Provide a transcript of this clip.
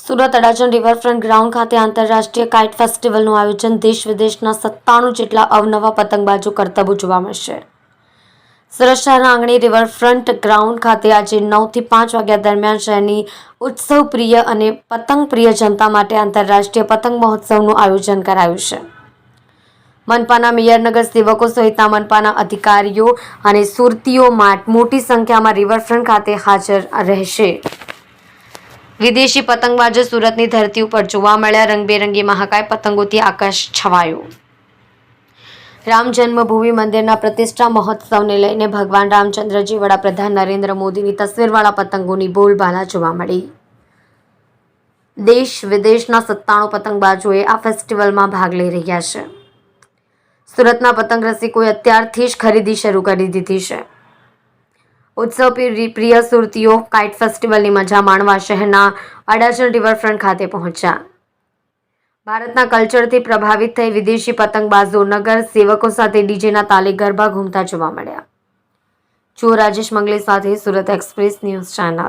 Surat Adajan riverfront ground ખાતે આંતરરાષ્ટ્રીય kite ફેસ્ટિવલનું આયોજન દેશ વિદેશના સત્તાણું જેટલા અવનવા પતંગબાજો કરતબો જોવા મળશે. સુરત શહેરના આંગણી રિવરફ્રન્ટ ગ્રાઉન્ડ ખાતે આજે નવથી પાંચ વાગ્યા દરમિયાન શહેરની ઉત્સવ પ્રિય અને પતંગ પ્રિય જનતા માટે આંતરરાષ્ટ્રીય પતંગ મહોત્સવનું આયોજન કરાયું છે. મનપાના મેયરનગર સેવકો સહિતના મનપાના અધિકારીઓ અને સુરતીઓ મોટી સંખ્યામાં રિવરફ્રન્ટ ખાતે હાજર રહેશે. વિદેશી પતંગબાજો સુરતની ધરતી ઉપર જોવા મળ્યા. રંગબેરંગી મહાકાય પતંગોથી આકાશ છવાયું. રામ જન્મભૂમિ મંદિરના પ્રતિષ્ઠા મહોત્સવને લઈને ભગવાન રામચંદ્રજી, વડાપ્રધાન નરેન્દ્ર મોદીની તસવીરવાળા પતંગોની બોલબાલા જોવા મળી. દેશ વિદેશના સત્તાણું પતંગબાજોએ આ ફેસ્ટિવલમાં ભાગ લઈ રહ્યા છે. સુરતના પતંગ રસિકોએ અત્યારથી જ ખરીદી શરૂ કરી દીધી છે. ઉત્સવ પ્રિય સુરતીઓ કાઇટ ફેસ્ટિવલની મજા માણવા શહેરના અડાજણ રિવરફ્રન્ટ ખાતે પહોંચ્યા. ભારતના કલ્ચરથી પ્રભાવિત થઈ વિદેશી પતંગબાજો નગર સેવકો સાથે ડીજેના તાલે ગરબા ઘૂમતા જોવા મળ્યા. જો રાજેશ મંગલે સાથે સુરત એક્સપ્રેસ ન્યૂઝ ચેનલ.